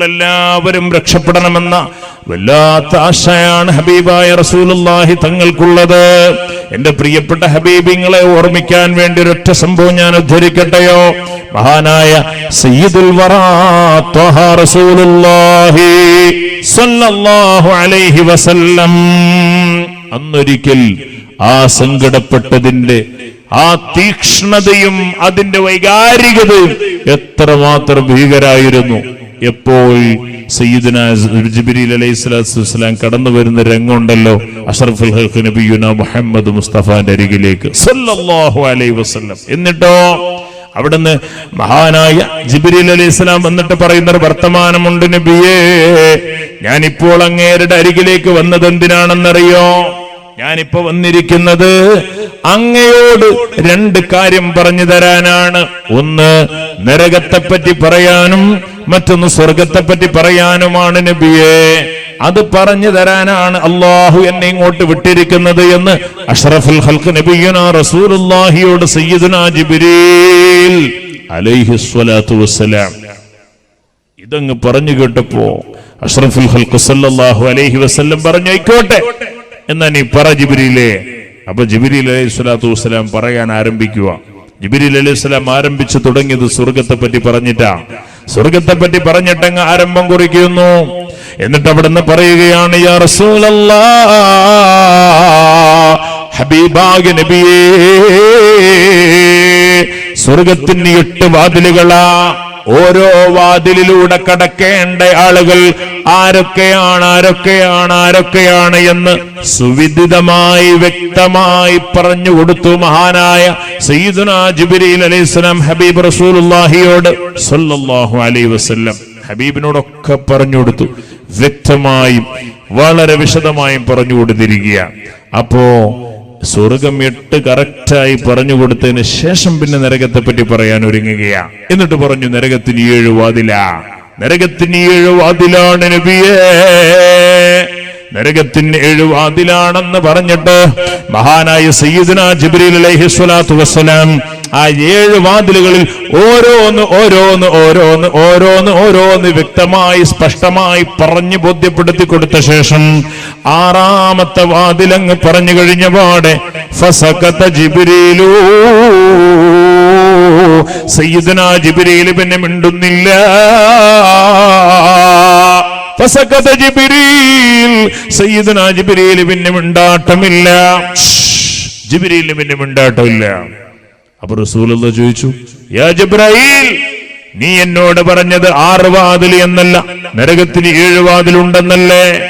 നമ്മളെല്ലാവരും രക്ഷപ്പെടണമെന്ന വല്ലാത്ത ആശയാണ് ഹബീബായ റസൂലുള്ളാഹി തങ്ങൾക്കുള്ളത്. എന്റെ പ്രിയപ്പെട്ട ഹബീബിങ്ങളെ ഓർമ്മിക്കാൻ വേണ്ടി ഒരൊറ്റ സംഭവം ഞാൻ ഉദ്ധരിക്കട്ടെയോ? മഹാനായ സയ്യിദുൽ വറാ സല്ലല്ലാഹു അലൈഹി വസല്ലം. അന്നൊരിക്കൽ ആ സങ്കടപ്പെട്ടതിന്റെ ആ തീക്ഷ്ണതയും അതിന്റെ വൈകാരികതയും എത്രമാത്രം ഭീകരായിരുന്നു. എപ്പോൾ സയ്യിദന ജിബിരിൽ അലൈഹി സ്വലാത്തു വസ്സലാം കടന്നു വരുന്ന രംഗമുണ്ടല്ലോ? അഷറഫുൽ ഹഖ് നബിയുന മുഹമ്മദ് മുസ്തഫാന്റെ അരികിലേക്ക്. സല്ലല്ലാഹു അലൈഹി വസല്ലം. എന്നിട്ടോ? അവിടുന്ന് മഹാനായ ജിബിരിൽ അലൈഹി സ്വലാം വന്നിട്ട് പറയുന്ന ഒരു വർത്തമാനമുണ്ട് നബിയേ. ഞാനിപ്പോൾ അങ്ങേരുടെ അരികിലേക്ക് വന്നത് എന്തിനാണെന്നറിയോ? ഞാനിപ്പോ വന്നിരിക്കുന്നത് അങ്ങയോട് രണ്ട് കാര്യം പറഞ്ഞു തരാനാണ്. ഒന്ന് നരകത്തെപ്പറ്റി പറയാനും മറ്റൊന്ന് സ്വർഗത്തെപ്പറ്റി പറയാനുമാണ് നബിയെ. അത് പറഞ്ഞു തരാനാണ് അള്ളാഹു എന്നെ ഇങ്ങോട്ട് വിട്ടിരിക്കുന്നത് എന്ന് അഷ്റഫുൽ ഹൽക്ക് നബിയുന റസൂലുള്ളാഹിയോട് സയ്യിദുന ജിബ്രീൽ അലൈഹി സ്വലാത്തു വസ്സലാം. ഇതങ്ങ് പറഞ്ഞു കേട്ടപ്പോ അഷ്റഫുൽ ഹൽക്ക് സല്ലല്ലാഹു അലൈഹി വസല്ലം പറഞ്ഞു ആയിക്കോട്ടെ. എന്നാ നീ പറ ജിബിരിയിലെ അപ്പൊ ജിബിരി അലൈഹി സ്വലാത്തു വസ്സലാം പറയാൻ ആരംഭിക്കുക. ജിബിരി അലൈഹി സ്വലാം ആരംഭിച്ചു തുടങ്ങിയത് സ്വർഗത്തെ പറ്റി പറഞ്ഞിട്ടാ. സ്വർഗത്തെ പറ്റി പറഞ്ഞിട്ടങ്ങ് ആരംഭം കുറിക്കുന്നു. എന്നിട്ട് അവിടുന്ന് പറയുകയാണ് യാ സ്വർഗത്തിന് എട്ട് വാതിലുകളാ. ഓരോ വാതിലിലൂടെ കടക്കേണ്ട ആളുകൾ ആരൊക്കെയാണ് ആരൊക്കെയാണ് ആരൊക്കെയാണ് എന്ന് സുവിദിതമായി വ്യക്തമായി പറഞ്ഞു കൊടുത്തു മഹാനായ സയ്യിദുന ജിബ്രീൽ അലൈഹിസ്സലാം ഹബീബ് റസൂലുള്ളാഹിയോട് സല്ലല്ലാഹു അലൈഹി വസല്ലം ഹബീബിനോടൊക്കെ പറഞ്ഞു കൊടുത്തു. വ്യക്തമായും വളരെ വിശദമായും പറഞ്ഞു കൊടുത്തിരിക്കുക അപ്പോ സ്വർഗം എട്ട് കറക്റ്റായി പറഞ്ഞു കൊടുത്തതിന് ശേഷം പിന്നെ നരകത്തെ പറ്റി പറയാൻ ഒരുങ്ങുകയാ. എന്നിട്ട് പറഞ്ഞു നരകത്തിന് ഏഴ് വാതില. നരകത്തിന് ഏഴ് വാതിലാണ് നബിയേ. നരകത്തിന് ഏഴ് വാതിലാണെന്ന് പറഞ്ഞിട്ട് മഹാനായ സയ്യിദ്ന ജിബ്രീൽ അലൈഹി സ്വലാത്തു വസ്സലാം ആ ഏഴ് വാതിലുകളിൽ ഓരോന്ന് ഓരോന്ന് ഓരോന്ന് ഓരോന്ന് ഓരോന്ന് വ്യക്തമായി സ്പഷ്ടമായി പറഞ്ഞു ബോധ്യപ്പെടുത്തി കൊടുത്ത ശേഷം ആറാമത്തെ വാതിലങ്ങ് പറഞ്ഞു കഴിഞ്ഞ പാടെ ഫസക്കത്ത ജിബിരിയിലൂ സയ്യിദന ജിബിരിയിൽ പിന്നെ മിണ്ടുന്നില്ല. ഫസക്കത്ത ജിബിരിയിൽ സയ്യിദന ജിബിരിയിൽ പിന്നെ മിണ്ടാട്ടമില്ല. ജിബിരിയിൽ പിന്നെ മിണ്ടാട്ടമില്ല. അപ്പൊ റസൂലുള്ള ചോദിച്ചു? യാ നീ എന്നോട് പറഞ്ഞത് ആറ് വാതിൽ എന്നല്ല നരകത്തിന് ഏഴ് വാതിലുണ്ടെന്നല്ലേ?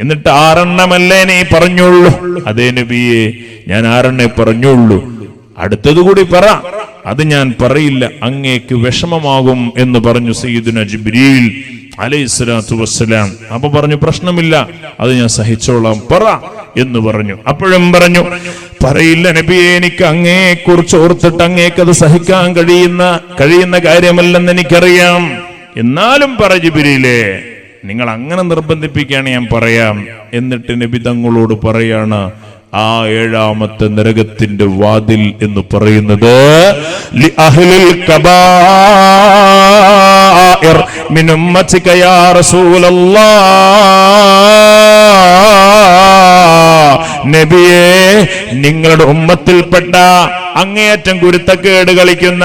എന്നിട്ട് ആറെണ്ണമല്ലേ നീ പറഞ്ഞുള്ളൂ? അതേ നബിയെ ഞാൻ ആറെണ്ണേ പറഞ്ഞുള്ളൂ. അടുത്തത് കൂടി പറ. അത് ഞാൻ പറയില്ല. അങ്ങേക്ക് വിഷമമാകും എന്ന് പറഞ്ഞു സയ്യിദുന ജിബ്രീൽ. അലൈഹിസ്സലാത്തു വസ്സലാം. അപ്പൊ പറഞ്ഞു പ്രശ്നമില്ല അത് ഞാൻ സഹിച്ചോളാം പറ എന്ന് പറഞ്ഞു. അപ്പോഴും പറഞ്ഞു പറയില്ല നബിയെ എനിക്ക് അങ്ങേ കുറിച്ച് ഓർത്തിട്ട് അങ്ങേക്കത് സഹിക്കാൻ കഴിയുന്ന കഴിയുന്ന കാര്യമല്ലെന്ന് എനിക്കറിയാം. എന്നാലും പറ ജിബിരിയിലെ നിങ്ങൾ അങ്ങനെ നിർബന്ധിപ്പിക്കുകയാണ് ഞാൻ പറയാം എന്നിട്ട് നബി തങ്ങളോട് പറയാണ് ആ ഏഴാമത്തെ നരകത്തിന്റെ വാതിൽ എന്ന് പറയുന്നത് ലി من أمتك يا യാ റസൂലല്ലാഹ് നബിയെ നിങ്ങളുടെ ഉമ്മത്തിൽപ്പെട്ട അങ്ങേയറ്റം കുരുത്തക്കേട് കളിക്കുന്ന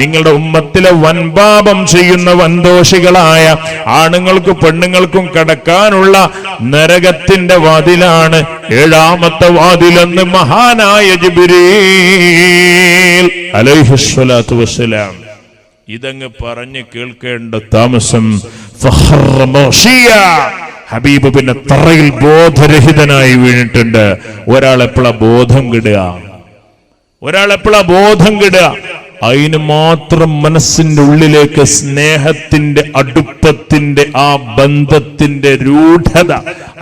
നിങ്ങളുടെ ഉമ്മത്തിലെ വൻപാപം ചെയ്യുന്ന വൻദോഷികളായ ആണുങ്ങൾക്കും പെണ്ണുങ്ങൾക്കും കടക്കാനുള്ള നരകത്തിന്റെ വാതിലാണ് ഏഴാമത്തെ വാതിലെന്ന് മഹാനായ ജിബിരീൽ അലൈഹിസ്വലാത്തു വസ്സലാം. ഇതങ്ങ് പറഞ്ഞ് കേൾക്കേണ്ട താമസം ഹബീബ് പിന്നെ തറയിൽ ബോധരഹിതനായി വീണിട്ടുണ്ട്. ഒരാൾ എപ്പോഴാ ബോധം കിടുക. ഒരാൾ എപ്പോഴാ ബോധം കിടുക. അതിന് മാത്രം മനസ്സിന്റെ ഉള്ളിലേക്ക് സ്നേഹത്തിന്റെ അടുപ്പത്തിന്റെ ആ ബന്ധത്തിന്റെ രൂഢത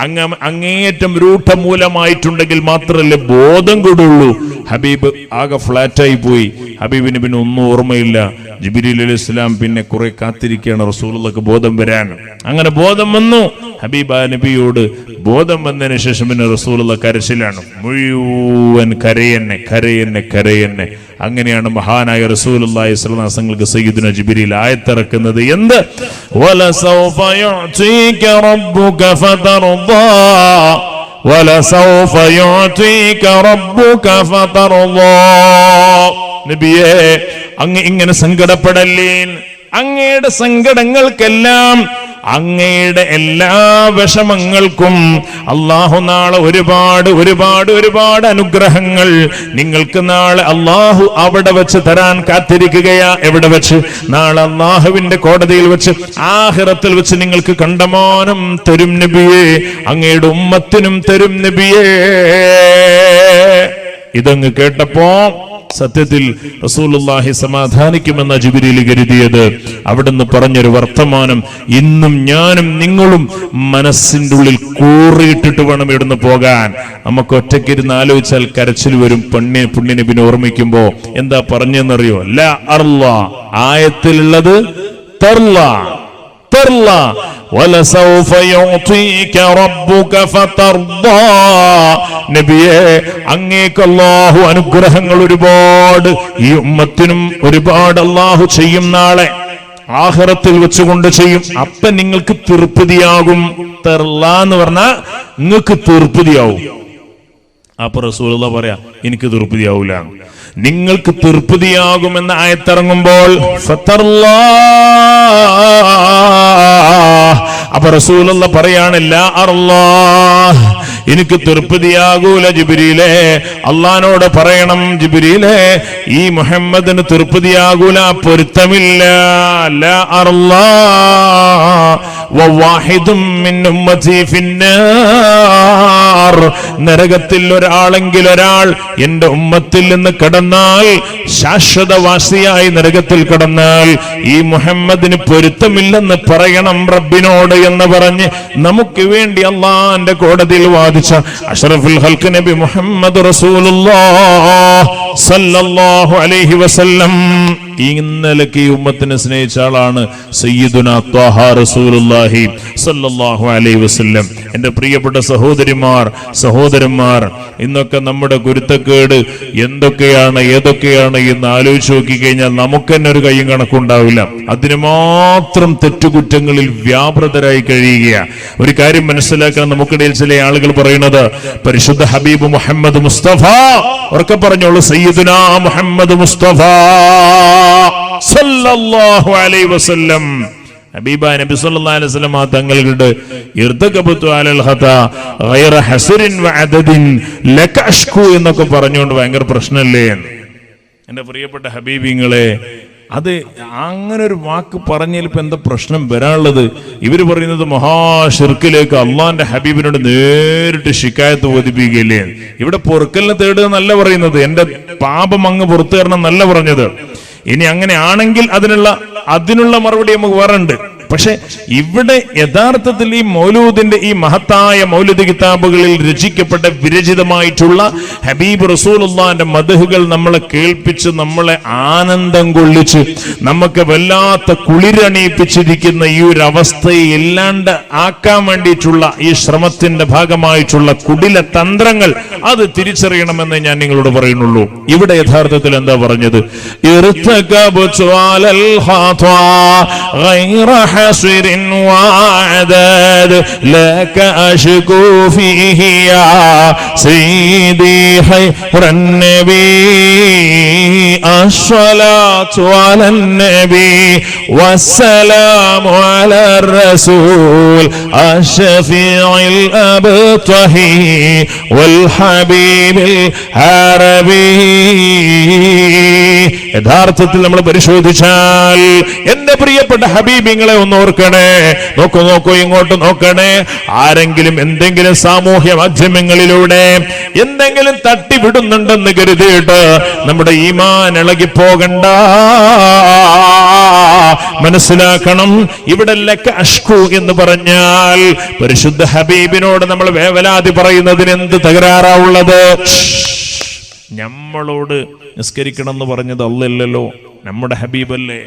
അങ്ങ അങ്ങേയറ്റം രൂഢമൂലമായിട്ടുണ്ടെങ്കിൽ മാത്രമല്ലേ ബോധം കൂടുള്ളൂ. ഹബീബ് ആകെ ഫ്ലാറ്റായി പോയി. ഹബീബിന് പിന്നെ ഒന്നും ഓർമ്മയില്ല. ജിബിരിൽ അലി ഇസ്ലാം പിന്നെ കുറെ കാത്തിരിക്കുകയാണ് റസൂലുള്ളക്ക് ബോധം വരാൻ. അങ്ങനെ ബോധം വന്നു. ഹബീബ നബിയോട് ബോധം വന്നതിന് ശേഷം പിന്നെ റസൂലുള്ള കരച്ചിലാണ്. മുഴുവൻ കരയെന്നെ കരയെന്നെ കരയന്നെ. അങ്ങനെയാണ് മഹാനായ റസൂലുള്ളാഹി സ്വല്ലല്ലാഹി അലൈഹി വസല്ലമക്ക് സയ്യിദുന ജിബ്രീൽ ആയത്തിറക്കുന്നത്. എന്ത്? വലസൗഫ യുഅതീക റബ്ബുക ഫതർദാ. വലസൗഫ യുഅതീക റബ്ബുക ഫതർദാ. നബിയേ അങ്ങ് ഇങ്ങനെ സങ്കടപ്പെടല്ലേ അങ്ങയുടെ സങ്കടങ്ങൾക്കെല്ലാം അങ്ങയുടെ എല്ലാ വിഷമങ്ങൾക്കും അള്ളാഹു നാളെ ഒരുപാട് ഒരുപാട് ഒരുപാട് അനുഗ്രഹങ്ങൾ. നിങ്ങൾക്ക് നാളെ അള്ളാഹു അവിടെ വെച്ച് തരാൻ കാത്തിരിക്കുകയാ. എവിടെ വെച്ച്? നാളെ അള്ളാഹുവിന്റെ കോടതിയിൽ വെച്ച് ആഹിറത്തിൽ വെച്ച് നിങ്ങൾക്ക് കണ്ടമാനം തരും നബിയെ. അങ്ങയുടെ ഉമ്മത്തിനും തരും നബിയേ. ഇതങ്ങ് കേട്ടപ്പോ സത്യത്തിൽ റസൂലുള്ളാഹി സമാധാനിക്കുമെന്ന ജിബിരിയിൽ കരുതിയത് അവിടുന്ന് പറഞ്ഞൊരു വർത്തമാനം ഇന്നും ഞാനും നിങ്ങളും മനസ്സിന്റെ ഉള്ളിൽ കൂറിയിട്ടിട്ട് വേണം ഇവിടുന്ന് പോകാൻ. നമുക്ക് ഒറ്റയ്ക്കിരുന്ന് ആലോചിച്ചാൽ കരച്ചിൽ വരും. പെണ്ണിനെ പുണ്യനെ പിന്നെ ഓർമ്മിക്കുമ്പോ എന്താ പറഞ്ഞെന്നറിയോ ല അർല ആയത്തിലുള്ളത് തർല തർല ولسوف يعطيك ربك فترضى നബിയെ അങ്ങേക്ക് അള്ളാഹു അനുഗ്രഹങ്ങൾ ഒരുപാട് ഈ ഉമ്മത്തിനും ഒരുപാട് അള്ളാഹു ചെയ്യും നാളെ ആഹ്റത്തിൽ വെച്ചുകൊണ്ട് ചെയ്യും അപ്പൊ നിങ്ങൾക്ക് തൃപ്തിയാകും തെർല എന്ന് പറഞ്ഞാൽ നിങ്ങൾക്ക് തൃപ്തിയാവും അപ്പൊ റസൂലുള്ള പറയാ എനിക്ക് തൃപ്തിയാവൂല നിങ്ങൾക്ക് തീർപ്പുതിയാകുമെന്ന് ആയത്തിറങ്ങുമ്പോൾ. അപ്പൊ റസൂലുള്ള പറയാണില്ല എനിക്ക് തൃപ്തിയാകൂല ജിബിരിയിലെ അള്ളഹാനോട് പറയണം ജിബിരിയിലെ ഈ മുഹമ്മദിന് തൃപ്തിയാകൂല പൊരുത്തമില്ല. ല നരകത്തിൽ ഒരാളെങ്കിൽ ഒരാൾ എന്റെ ഉമ്മത്തിൽ നിന്ന് കടന്നാൽ ശാശ്വതവാസിയായി നരകത്തിൽ കടന്നാൽ ഈ മുഹമ്മദിന് പൊരുത്തമില്ലെന്ന് പറയണം റബ്ബിനോട് എന്ന് പറഞ്ഞ് നമുക്ക് വേണ്ടി അള്ളാന്റെ കോടതിയിൽ വാദിച്ച അഷറഫുൽ ഹൽക്ക് നബി മുഹമ്മദ് റസൂലുള്ളാഹ് സല്ലല്ലാഹു അലൈഹി വസല്ലം. ഇന്നലക്ക് ഈ ഉമ്മത്തിനെ സ്നേഹിച്ച ആളാണ് സയ്യിദുന റസൂലുള്ളാഹി അലൈഹി വസല്ലം. പ്രിയപ്പെട്ട സഹോദരിമാർ സഹോദരന്മാർ ഇന്നൊക്കെ നമ്മുടെ ഗുരുത്തക്കേട് എന്തൊക്കെയാണ് ഏതൊക്കെയാണ് എന്ന് ആലോചിച്ച് നോക്കിക്കഴിഞ്ഞാൽ നമുക്ക് തന്നെ ഒരു കയ്യും കണക്കുണ്ടാവില്ല അതിന് മാത്രം തെറ്റുകുറ്റങ്ങളിൽ വ്യാപൃതരായി കഴിയുകയാണ് ഒരു കാര്യം മനസ്സിലാക്കാൻ നമുക്കിടയിൽ ചില ആളുകൾ പറയുന്നത് പരിശുദ്ധ ഹബീബ് മുഹമ്മദ് മുസ്തഫ. ഉറക്കെ പറഞ്ഞോളൂ സയ്യിദുന മുഹമ്മദ് മുസ്തഫ. സല്ലല്ലാഹു അലൈഹി വസല്ലം. ഹബീബ നബി സല്ലല്ലാഹു അലൈഹി അലൽ ഗൈറ വഅദദിൻ എന്നൊക്കെ പറഞ്ഞുകൊണ്ട് ഭയങ്കര പ്രശ്നമല്ലേ? എന്റെ പ്രിയപ്പെട്ട ഹബീബിങ്ങളെ അത് അങ്ങനെ ഒരു വാക്ക് പറഞ്ഞതിൽ ഇപ്പൊ എന്താ പ്രശ്നം വരാനുള്ളത്? ഇവർ പറയുന്നത് മഹാഷിർക്കിലേക്ക് അള്ളാന്റെ ഹബീബിനോട് നേരിട്ട് ശിക്കായത്ത് ബോധിപ്പിക്കുകയില്ലേ ഇവിടെ പൊറുക്കലിനെ തേടുക എന്നല്ല പറയുന്നത്. എന്റെ പാപം അങ്ങ് പുറത്തു തരണം എന്നല്ല പറഞ്ഞത്. ഇനി അങ്ങനെ ആണെങ്കിൽ അതിനുള്ള അതിനുള്ള മറുപടി നമുക്ക് വേറെ ഉണ്ട് പക്ഷെ ഇവിടെ യഥാർത്ഥത്തിൽ ഈ മൗലൂദിന്റെ ഈ മഹത്തായ മൗലൂദ് കിതാബുകളിൽ രചിക്കപ്പെട്ട വിരചിതമായിട്ടുള്ള ഹബീബ് റസൂലുള്ളാന്റെ മധുഹുകൾ നമ്മളെ കേൾപ്പിച്ച് നമ്മളെ ആനന്ദം കൊള്ളിച്ച് നമുക്ക് വല്ലാത്ത കുളിരണിയിപ്പിച്ചിരിക്കുന്ന ഈ ഒരു അവസ്ഥയെ ഇല്ലാണ്ട് ആക്കാൻ വേണ്ടിയിട്ടുള്ള ഈ ശ്രമത്തിന്റെ ഭാഗമായിട്ടുള്ള കുടില തന്ത്രങ്ങൾ അത് തിരിച്ചറിയണമെന്ന് ഞാൻ നിങ്ങളോട് പറയുന്നുള്ളൂ. ഇവിടെ യഥാർത്ഥത്തിൽ എന്താ പറഞ്ഞത്? على الخطا غير حصر وعدد لك أشكو فيه يا سيدي خير النبي الصلاة على النبي والسلام على الرسول الشفيع الأبطحي والحبيب العربي യഥാർത്ഥത്തിൽ നമ്മൾ പരിശോധിച്ചാൽ എന്റെ പ്രിയപ്പെട്ട ഹബീബിങ്ങളെ ഒന്ന് ഓർക്കണേ നോക്കൂ നോക്കൂ ഇങ്ങോട്ട് നോക്കണേ. ആരെങ്കിലും എന്തെങ്കിലും സാമൂഹ്യ മാധ്യമങ്ങളിലൂടെ എന്തെങ്കിലും തട്ടിവിടുന്നുണ്ടെന്ന് കരുതിയിട്ട് നമ്മുടെ ഈമാൻ ഇളകി പോകണ്ട മനസ്സിലാക്കണം ഇവിടെ അഷ്കു എന്ന് പറഞ്ഞാൽ പരിശുദ്ധ ഹബീബിനോട് നമ്മൾ വേവലാതി പറയുന്നതിന് എന്ത് തകരാറാവുള്ളത് നമ്മളോട് നിസ്കരിക്കണം എന്ന് പറഞ്ഞത് അല്ലല്ലോ നമ്മുടെ ഹബീബല്ലേ?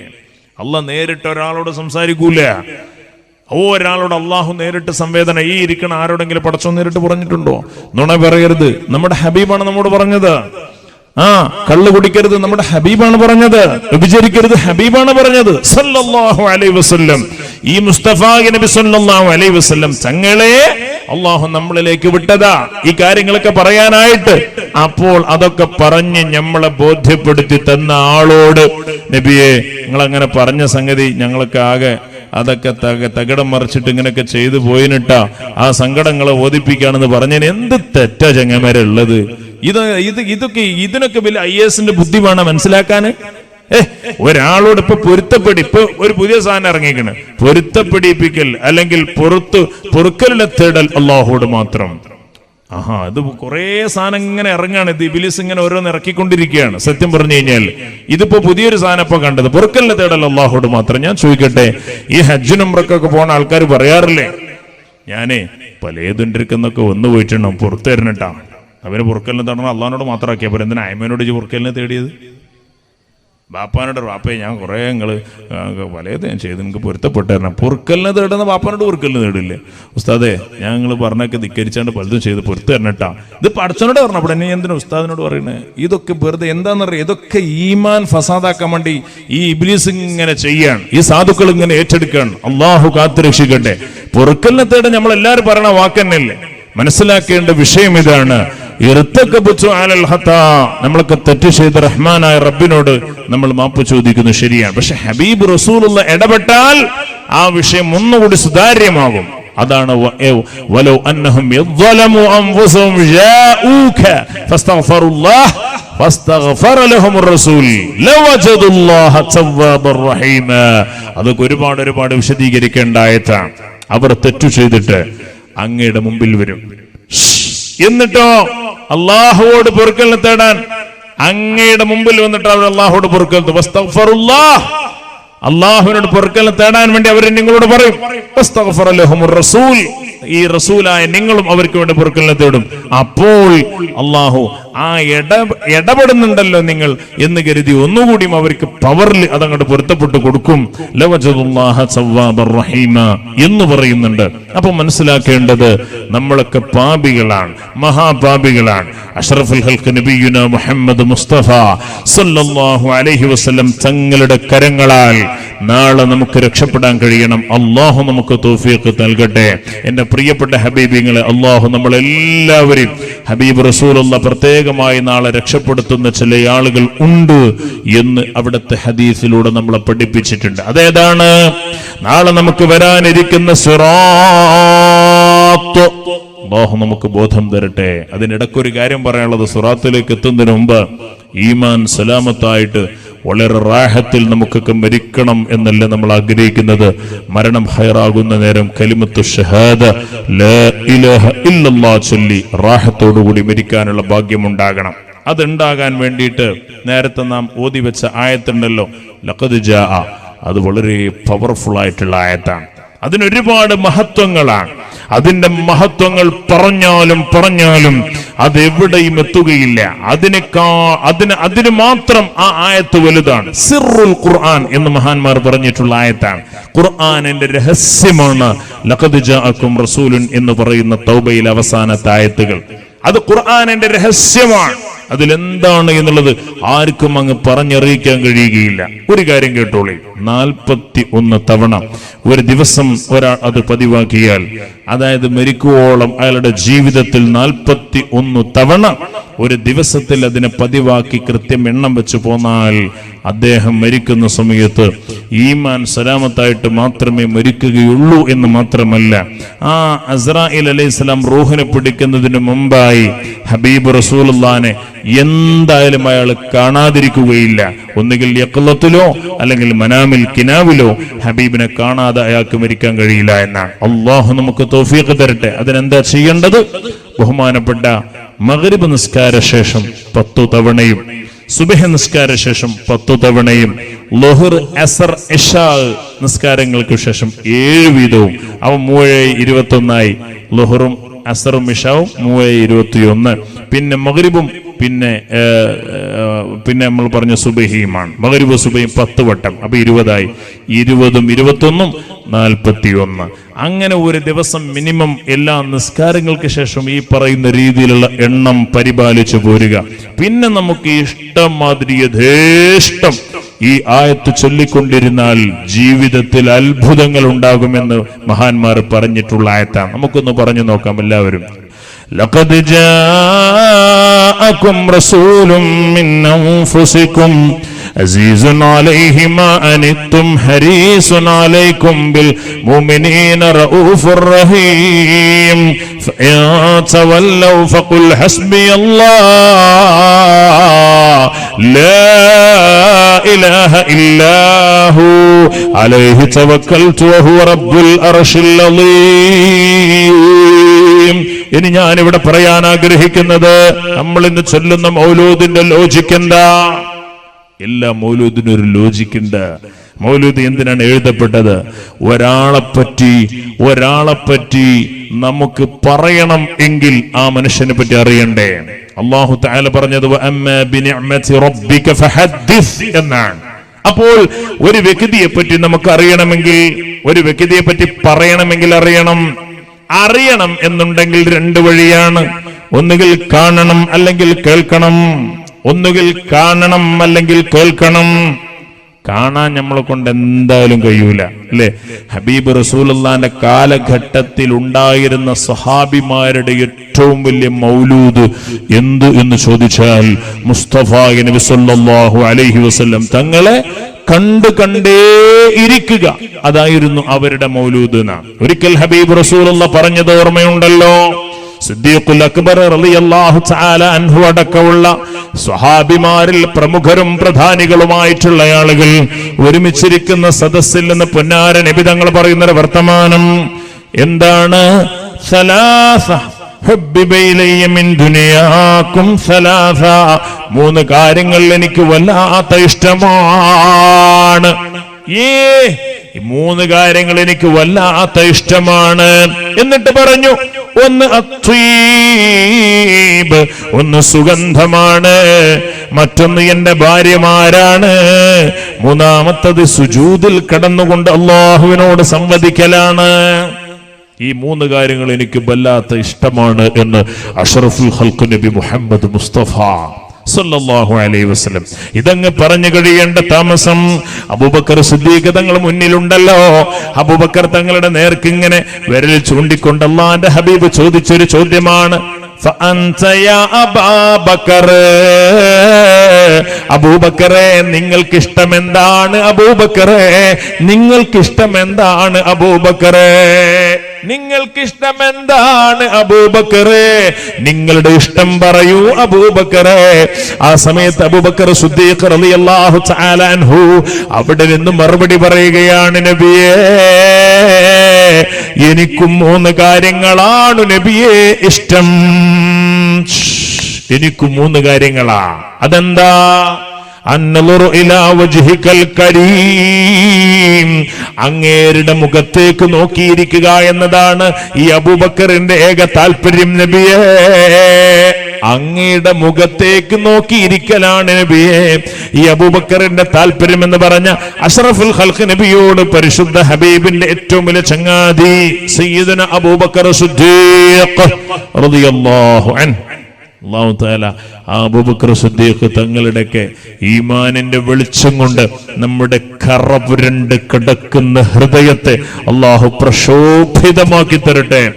അല്ല നേരിട്ട് ഒരാളോട് സംസാരിക്കൂല. ഓ ഒരാളോട് അള്ളാഹു നേരിട്ട് സംവേദന. ഈ ഇരിക്കണ ആരോടെങ്കിലും പടച്ചോ നേരിട്ട് പറഞ്ഞിട്ടുണ്ടോ? നുണ പറയരുത്. നമ്മുടെ ഹബീബാണ് നമ്മോട് പറഞ്ഞത്. ആ കള്ള് കുടിക്കരുത് നമ്മുടെ ഹബീബാണ് പറഞ്ഞത്. വ്യഭിചരിക്കരുത് ഹബീബാണ് പറഞ്ഞത്. സല്ലല്ലാഹു അലൈഹി വസല്ലം. ഈ മുസ്തഫ നബി സല്ലല്ലാഹു അലൈഹി വസല്ലം തങ്ങളെ അള്ളാഹു നമ്മളിലേക്ക് വിട്ടതാ. ഈ കാര്യങ്ങളൊക്കെ പറയാനായിട്ട്. അപ്പോൾ അതൊക്കെ പറഞ്ഞ് നമ്മളെ ബോധ്യപ്പെടുത്തി തന്ന ആളോട് നബിയെ നിങ്ങൾ അങ്ങനെ പറഞ്ഞ സംഗതി ഞങ്ങൾക്ക് ആകെ അതൊക്കെ തക തകിടം മറിച്ചിട്ട് ഇങ്ങനെയൊക്കെ ചെയ്തു പോയിനിട്ടാ. ആ സങ്കടങ്ങളെ ഓദിപ്പിക്കാണെന്ന് പറഞ്ഞതിന് എന്ത് തെറ്റാ ചങ്ങന്മാരുള്ളത് ഇത് ഇത് ഇതൊക്കെ ഇതിനൊക്കെ വലിയ ഐ എസിന്റെ ബുദ്ധി വേണം മനസ്സിലാക്കാന്. ഏ ഒരാളോട് ഇപ്പൊ പൊരുത്തപ്പെടി ഇപ്പൊ ഒരു പുതിയ സാധനം ഇറങ്ങിക്കണ് പൊരുത്തപ്പെടിപ്പിക്കൽ അല്ലെങ്കിൽ പുറത്ത് പൊറുക്കലിനെ തേടൽ അള്ളാഹുവോട് മാത്രം. ആഹാ അത് കുറേ സാധനം ഇങ്ങനെ ഇറങ്ങാണ്. ഇത് ഇബിലിസ് ഇങ്ങനെ ഓരോന്ന് ഇറക്കിക്കൊണ്ടിരിക്കുകയാണ്. സത്യം പറഞ്ഞു കഴിഞ്ഞാൽ ഇതിപ്പോ പുതിയൊരു സാധനം ഇപ്പൊ കണ്ടത് പൊറുക്കലിനെ തേടൽ അള്ളാഹുവോട് മാത്രം. ഞാൻ ചോദിക്കട്ടെ ഈ ഹജ്ജിനും ഉംറക്കൊക്കെ പോണ ആൾക്കാർ പറയാറില്ലേ? ഞാനേ പലേതുണ്ടിരിക്കുന്നൊക്കെ ഒന്ന് പോയിട്ടുണ്ടാവും പുറത്തു തരണട്ടാ അവർ പൊറുക്കലിനെ തേടണം അള്ളഹാനോട് മാത്രമാക്കിയാ പോരെ. എന്തിനാ അയമനോട് പൊറുക്കലിനെ തേടിയത്? ബാപ്പാനോട് ബാപ്പയെ ഞാൻ കുറേ നിങ്ങൾ പലത് ഞാൻ ചെയ്ത് നിങ്ങൾക്ക് പൊരുത്തപ്പെട്ടായിരുന്നു. പൊറുക്കലിനെ തേടുന്ന ബാപ്പാനോട് പൊറുക്കലിന് തേടില്ലേ? ഉസ്താദെ ഞാൻ നിങ്ങൾ പറഞ്ഞൊക്കെ ധിക്കരിച്ചാണ്ട് പലതും ചെയ്ത് പൊരുത്തു തരണട്ടാ ഇത് പഠിച്ചവനോട് പറഞ്ഞു? എന്നെ എന്തിനാ ഉസ്താദിനോട് പറയുന്നത് ഇതൊക്കെ വെറുതെ എന്താണെന്നറിയാം ഇതൊക്കെ ഈമാൻ ഫസാദാക്കാൻ വേണ്ടി ഈ ഇബ്ലീസ് ഇങ്ങനെ ചെയ്യാണ്. ഈ സാധുക്കൾ ഇങ്ങനെ ഏറ്റെടുക്കുകയാണ്. അള്ളാഹു കാത്തുരക്ഷിക്കട്ടെ പൊറുക്കലിനെ തേടാൻ നമ്മളെല്ലാവരും പറയണ വാക്കന്നല്ലേ? മനസ്സിലാക്കേണ്ട വിഷയം ഇതാണ്. നമ്മളൊക്കെ തെറ്റ് ചെയ്ത റഹ്മാനായ റബ്ബിനോട് നമ്മൾ മാപ്പ് ചോദിക്കുന്നു ശരിയാണ് പക്ഷെ ഹബീബ് റസൂലുള്ള ഇടപെട്ടാൽ ആ വിഷയം ഒന്നുകൂടി സുതാര്യമാകും. അതാണ് അതൊക്കെ ഒരുപാട് ഒരുപാട് വിശദീകരിക്കേണ്ട ആയത്താണ് അവർ തെറ്റു ചെയ്തിട്ട് അങ്ങയുടെ മുമ്പിൽ വരും. എന്നിട്ടോ അള്ളാഹുവോട് പൊറുക്കലിനെ തേടാൻ അങ്ങയുടെ മുമ്പിൽ വന്നിട്ട് അവർ അള്ളാഹുവോട് പൊറുക്കൽ അള്ളാഹുവിനോട് പൊറുക്കലിനെ തേടാൻ വേണ്ടി അവർ നിങ്ങളോട് പറയും. "വസ്തഗ്ഫറ റസൂൽ. ഈ റസൂലായ നിങ്ങളും അവർക്ക് വേണ്ടി പൊറുക്കലിനെ തേടും. അപ്പോൾ അള്ളാഹു ആ ഇട ഇടപെടുന്നുണ്ടല്ലോ നിങ്ങൾ എന്ന് കരുതി ഒന്നുകൂടിയും അവർക്ക് പവറിൽ അതങ്ങോട്ട് പൊരുത്തപ്പെട്ട് കൊടുക്കും. എന്ന് പറയുന്നുണ്ട്. അപ്പൊ മനസ്സിലാക്കേണ്ടത് നമ്മളൊക്കെ പാപികളാണ് മഹാപാപികളാണ്. മുഹമ്മദ് മുസ്തഫ സല്ലല്ലാഹു അലൈഹി വസല്ലം തങ്ങളുടെ കരങ്ങളാൽ നാളെ നമുക്ക് രക്ഷപ്പെടാൻ കഴിയണം. അള്ളാഹു നമുക്ക് തോഫിയൊക്കെ നൽകട്ടെ. എന്റെ പ്രിയപ്പെട്ട ഹബീബിങ്ങളെ അള്ളാഹു നമ്മളെല്ലാവരെയും ഹബീബ് റസൂലുള്ള പ്രത്യേകമായി നാളെ രക്ഷപ്പെടുത്തുന്ന ചില ആളുകൾ ഉണ്ട് എന്ന് അവിടുത്തെ ഹദീസിലൂടെ നമ്മളെ പഠിപ്പിച്ചിട്ടുണ്ട്. അതേതാണ്? നാളെ നമുക്ക് വരാനിരിക്കുന്ന സിറാത്ത്. നമുക്ക് ബോധം തരട്ടെ. അതിനിടയ്ക്കൊരു കാര്യം പറയാനുള്ളത് സുറാത്തിലേക്ക് എത്തുന്നതിന് മുമ്പ് ഈമാൻ സലാമത്തായിട്ട് വളരെ റാഹത്തിൽ നമുക്കൊക്കെ മരിക്കണം എന്നല്ല നമ്മൾ ആഗ്രഹിക്കുന്നത്. മരണം ഹയറാകുന്ന നേരം കലിമത്തു ചൊല്ലി റാഹത്തോടുകൂടി മരിക്കാനുള്ള ഭാഗ്യമുണ്ടാകണം. അതുണ്ടാകാൻ വേണ്ടിയിട്ട് നേരത്തെ നാം ഓതി വെച്ച ആയത്തുണ്ടല്ലോ ലഖദ് അത് വളരെ പവർഫുൾ ആയിട്ടുള്ള ആയത്താണ്. അതിനൊരുപാട് മഹത്വങ്ങളാണ്. അതിന്റെ മഹത്വങ്ങൾ പറഞ്ഞാലും പറഞ്ഞാലും അതെവിടെയും എത്തുകയില്ല. അതിനേക്കാ അതിന് അതിന് മാത്രം ആ ആയത്ത് വലുതാണ്. സിറുൽ ഖുർആൻ എന്ന് മഹാന്മാർ പറഞ്ഞിട്ടുള്ള ആയത്താണ്. ഖുർആനിന്റെ രഹസ്യമാണ്. ലഖദ് ജാഅക്കും റസൂലുൻ എന്ന് പറയുന്ന തൗബയിലെ അവസാനത്തെ ആയത്തുകൾ. അത് ഖുർആനിന്റെ രഹസ്യമാണ്. അതിലെന്താണ് എന്നുള്ളത് ആർക്കും അങ്ങ് പറഞ്ഞറിയിക്കാൻ കഴിയുകയില്ല. ഒരു കാര്യം കേട്ടോളി. നാൽപ്പത്തി ഒന്ന് തവണ ഒരു ദിവസം ഒരാൾ അത് പതിവാക്കിയാൽ അതായത് മരിക്കുവോളം അയാളുടെ ജീവിതത്തിൽ നാൽപ്പത്തി ഒന്ന് തവണ ഒരു ദിവസത്തിൽ അതിനെ പതിവാക്കി കൃത്യം എണ്ണം വെച്ച് പോന്നാൽ അദ്ദേഹം മരിക്കുന്ന സമയത്ത് ഈമാൻ സലാമത്തായിട്ട് മാത്രമേ മരിക്കുകയുള്ളൂ എന്ന് മാത്രമല്ല ആ അസ്രായിൽ അലൈഹിസ്ലാം റൂഹിനെ പിടിക്കുന്നതിന് മുമ്പായി ഹബീബ് റസൂലുള്ളാനെ എന്തായാലും അയാൾ കാണാതിരിക്കുകയില്ല. ഒന്നുകിൽ യക്കുളത്തിലോ അല്ലെങ്കിൽ മനാമിൽ കിനാവിലോ ഹബീബിനെ കാണാതെ അയാൾക്ക് മരിക്കാൻ കഴിയില്ല എന്നാണ്. അള്ളാഹു നമുക്ക് തോഫിയൊക്കെ തരട്ടെ. അതിനെന്താ ചെയ്യേണ്ടത്? ബഹുമാനപ്പെട്ട മകരിബ് നിസ്കാര ശേഷം പത്തു തവണയും സുബഹ നിസ്കാര ശേഷം പത്തു തവണയും ലൊഹർ അസർ ഇഷാ നിസ്കാരങ്ങൾക്ക് ശേഷം ഏഴ് വീതവും അവ മൂഴ് ഇരുപത്തി ഒന്നായി ലൊഹറും അസറും ഇഷാവും മൂവേ ഇരുപത്തിയൊന്ന്. പിന്നെ മഗ്രിബും പിന്നെ പിന്നെ നമ്മൾ പറഞ്ഞ സുബഹിയുമാണ്. മകരുവ സുബഹിയും പത്ത് വട്ടം. അപ്പൊ ഇരുപതായി. ഇരുപതും ഇരുപത്തൊന്നും നാൽപ്പത്തി ഒന്ന് അങ്ങനെ ഒരു ദിവസം മിനിമം എല്ലാ നിസ്കാരങ്ങൾക്ക് ശേഷം ഈ പറയുന്ന രീതിയിലുള്ള എണ്ണം പരിപാലിച്ചു പോരുക. പിന്നെ നമുക്ക് ഇഷ്ടം മാതിരി യഥേഷ്ടം ഈ ആയത്ത് ചൊല്ലിക്കൊണ്ടിരുന്നാൽ ജീവിതത്തിൽ അത്ഭുതങ്ങൾ ഉണ്ടാകുമെന്ന് മഹാന്മാർ പറഞ്ഞിട്ടുള്ള ആയത്താണ്. നമുക്കൊന്ന് പറഞ്ഞു നോക്കാം എല്ലാവരും. لقد جاءكم رسول من أنفسكم عزيز عليه ما أنتم حريص عليكم بالمؤمنين رؤوف رحيم. فإن تولوا فقل حسبي الله. لا إله إلا هو. عليه توكلت وهو رب الأرش العظيم. ഇനി ഞാൻ ഇവിടെ പറയാൻ ആഗ്രഹിക്കുന്നത് നമ്മൾ ഇന്ന് ചൊല്ലുന്ന മൗലൂദിന്റെ ലോജിക്ക് എന്താ? എല്ലാ മൗലൂദിനും ഒരു ലോജിക്കുണ്ട് മൗലൂദ് എന്തിനാണ് എഴുതപ്പെട്ടത്? ഒരാളെ പറ്റി ഒരാളെ പറ്റി നമുക്ക് പറയണം എങ്കിൽ ആ മനുഷ്യനെ പറ്റി അറിയണ്ടേ. അള്ളാഹു താല പറഞ്ഞത് എന്നാണ്. അപ്പോൾ ഒരു വ്യക്തിയെ പറ്റി നമുക്ക് അറിയണമെങ്കിൽ ഒരു വ്യക്തിയെ പറ്റി പറയണമെങ്കിൽ അറിയണം. അറിയണം എന്നുണ്ടെങ്കിൽ രണ്ട് വഴിയാണ്. ഒന്നുകിൽ കാണണം അല്ലെങ്കിൽ കേൾക്കണം. ഒന്നുകിൽ കാണണം അല്ലെങ്കിൽ കേൾക്കണം. കാണാൻ നമ്മളെ കൊണ്ട് എന്തായാലും കഴിയൂല അല്ലെ? ഹബീബ് റസൂലുള്ളാന്റെ കാലഘട്ടത്തിൽ ഉണ്ടായിരുന്ന സഹാബിമാരുടെ ഏറ്റവും വലിയ മൗലൂദ് എന്ത് എന്ന് ചോദിച്ചാൽ മുസ്തഫ നബി സല്ലല്ലാഹു അലൈഹി വസല്ലം തങ്ങളെ കണ്ട് കണ്ടേ ഇരിക്കുക. അതായിരുന്നു അവരുടെ മൗലൂദ് ഒരിക്കൽ ഹബീബ് റസൂലുള്ള പറഞ്ഞത് ഓർമ്മയുണ്ടല്ലോ? സിദ്ദീഖുൽ അക്ബർ റളിയല്ലാഹു തആല അൻഹു അടക്കമുള്ള സ്വഹാബിമാരിൽ പ്രമുഖരും പ്രധാനികളുമായിട്ടുള്ള ആളുകൾ ഒരുമിച്ചിരിക്കുന്ന സദസ്സിൽ നിന്ന് പൊന്നാര നിബിതങ്ങൾ പറയുന്ന വർത്തമാനം. എന്താണ്? മിൻ ദുനിയാകും മൂന്ന് കാര്യങ്ങൾ എനിക്ക് വല്ലാത്ത ഇഷ്ടമാണ്. ഈ മൂന്ന് കാര്യങ്ങൾ എനിക്ക് വല്ലാത്ത ഇഷ്ടമാണ്. എന്നിട്ട് പറഞ്ഞു ഒന്ന് അത്വീബ് ഒന്ന് സുഗന്ധമാണ്. മറ്റൊന്ന് എന്റെ ഭാര്യമാരാണ്. മൂന്നാമത്തത് സുജൂതിൽ കടന്നുകൊണ്ട് അള്ളാഹുവിനോട് സംവദിക്കലാണ്. ഈ മൂന്ന് കാര്യങ്ങൾ എനിക്ക് വല്ലാത്ത ഇഷ്ടമാണ് എന്ന് അഷറഫുൽ ഹൽക്കു നബി മുഹമ്മദ് മുസ്തഫ സല്ലല്ലാഹു അലൈഹി വസല്ലം. ഇതങ്ങ് പറഞ്ഞു കഴിയേണ്ട താമസം അബൂബക്കർ സിദ്ദീഖ് തങ്ങൾ മുന്നിലുണ്ടല്ലോ. അബൂബക്കർ തങ്ങളുടെ നേർക്കിങ്ങനെ വിരൽ ചൂണ്ടിക്കൊണ്ട് അള്ളാന്റെ ഹബീബ് ചോദിച്ചൊരു ചോദ്യമാണ്. അബൂബക്കറേ നിങ്ങൾക്ക് ഇഷ്ടം എന്താണ് അബൂബക്കറെ നിങ്ങൾക്ക് ഇഷ്ടം എന്താണ് അബൂബക്കറേ? നിങ്ങൾക്ക് ഇഷ്ടം എന്താണ് അബൂബക്കറെ? നിങ്ങളുടെ ഇഷ്ടം പറയൂ അബൂബക്കറേ. ആ സമയത്ത് അബൂബക്കർ സുദ്ദീഖ് റളിയല്ലാഹു തആല അൻഹു അവിടെ നിന്ന് മറുപടി പറയുകയാണ് നബിയേ എനിക്കും മൂന്ന് കാര്യങ്ങളാണ് നബിയെ ഇഷ്ടം. എനിക്കും മൂന്ന് കാര്യങ്ങളാ. അതെന്താ? അങ്ങേരുടെ മുഖത്തേക്ക് നോക്കിയിരിക്കുക എന്നതാണ് ഈ അബൂബക്കറിന്റെ ഏക താല്പര്യം നബിയേ. അങ്ങയുടെ മുഖത്തേക്ക് നോക്കിയിരിക്കലാണ് നബിയെ. ഈ അബൂബക്കറിന്റെ താല്പര്യം എന്ന് പറഞ്ഞ അഷറഫുൽ ഖൽഖ് നബിയോട് പരിശുദ്ധ ഹബീബിന്റെ ഏറ്റവും വലിയ ചങ്ങാതി സയ്യിദന അബൂബക്കർ സുദ്ദീഖ് റളിയല്ലാഹു അൻഹു. അള്ളാഹു താല സിദ്ദീഖ് തങ്ങളുടെയൊക്കെ ഈമാനിന്റെ വെളിച്ചം കൊണ്ട് നമ്മുടെ കറ പുരണ്ട് കിടക്കുന്ന ഹൃദയത്തെ അള്ളാഹു പ്രശോഭിതമാക്കി തരട്ടെ.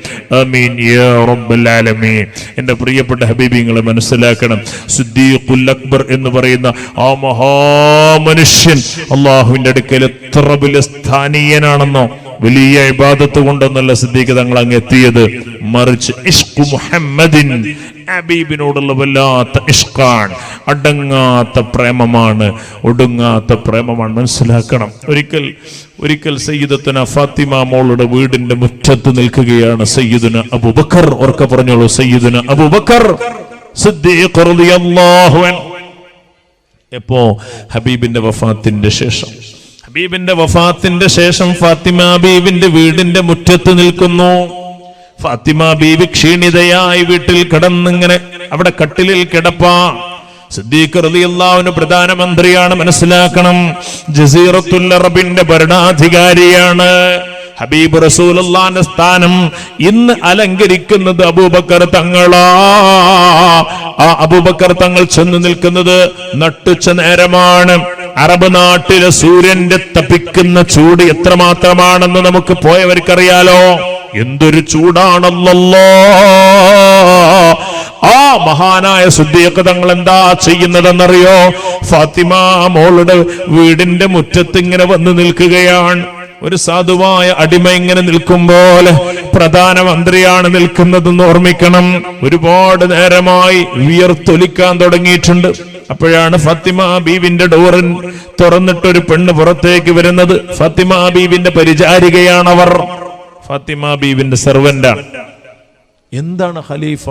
ആലമീൻ. എന്റെ പ്രിയപ്പെട്ട ഹബീബിങ്ങളെ മനസ്സിലാക്കണം. സിദ്ദീഖുൽ അക്ബർ എന്ന് പറയുന്ന ആ മഹാമനുഷ്യൻ അള്ളാഹുവിന്റെ അടുക്കൽ എത്ര വലിയ സ്ഥാനീയനാണെന്നോ വലിയ ഇബാദത്ത് കൊണ്ടൊന്നല്ല സിദ്ദീഖ് തങ്ങൾ അങ്ങ് എത്തിയത്. മറിച്ച് ഇഷ്കു മുഹമ്മദിൻ ഹബീബിനോടുള്ള വല്ലാത്ത ഇഷ്കാൻ അടങ്ങാത്ത പ്രേമമാണ്. ഒടുങ്ങാത്ത പ്രേമമാണ്. മനസ്സിലാക്കണം. ഒരിക്കൽ ഒരിക്കൽ സയ്യിദത്തുന ഫാത്തിമ മോളുടെ വീടിന്റെ മുറ്റത്ത് നിൽക്കുകയാണ് സയ്യിദുന അബുബക്കർ. ഓർക്ക പറഞ്ഞോളൂ സയ്യിദുന അബുബക്കർ എപ്പോ? ഹബീബിന്റെ വഫാത്തിന്റെ ശേഷം. ഹബീബിന്റെ വഫാത്തിന്റെ ശേഷം ഫാത്തിമ ബീബിന്റെ വീടിന്റെ മുറ്റത്ത് നിൽക്കുന്നു. ഫാത്തിമ ബീബി ക്ഷീണിതയായി വീട്ടിൽ കിടന്നിങ്ങനെ അവിടെ കട്ടിലിൽ കിടപ്പാ. സിദ്ദീഖ് റളിയല്ലാഹുവിന് പ്രധാനമന്ത്രിയാണ് മനസ്സിലാക്കണം. ജസീറത്തുൽ അറബിന്റെ ഭരണാധികാരിയാണ്. ഹബീബ് റസൂലുള്ളാന്റെ സ്ഥാനം ഇന്ന് അലങ്കരിക്കുന്നത് അബൂബക്കർ തങ്ങളാ. ആ അബൂബക്കർ തങ്ങൾ ചെന്ന് നിൽക്കുന്നത് നട്ടുച്ച നേരമാണ്. അറബ് നാട്ടിലെ സൂര്യന്റെ തപിക്കുന്ന ചൂട് എത്രമാത്രമാണെന്ന് നമുക്ക് പോയവർക്കറിയാലോ? എന്തൊരു ചൂടാണല്ലോ ആ മഹാനായ സുദ്ധിയൊക്കെ തങ്ങൾ എന്താ ചെയ്യുന്നതെന്നറിയോ? ഫാത്തിമ മോളുടെ വീടിന്റെ മുറ്റത്ത് ഇങ്ങനെ വന്ന് നിൽക്കുകയാണ്. ഒരു സാധുവായ അടിമ ഇങ്ങനെ നിൽക്കും പോലെ പ്രധാനമന്ത്രിയാണ് നിൽക്കുന്നതെന്ന് ഓർമ്മിക്കണം. ഒരുപാട് നേരമായി വിയർത്തൊലിക്കാൻ തുടങ്ങിയിട്ടുണ്ട്. അപ്പോഴാണ് ഫത്തിമ ബീവിന്റെ ഡോറിൻ തുറന്നിട്ടൊരു പെണ്ണ് പുറത്തേക്ക് വരുന്നത്. ഫത്തിമ ബീവിന്റെ പരിചാരികയാണവർ. ഫത്തിമ ബീവിന്റെ സെർവന്റാണ് എന്താണ് ഖലീഫ?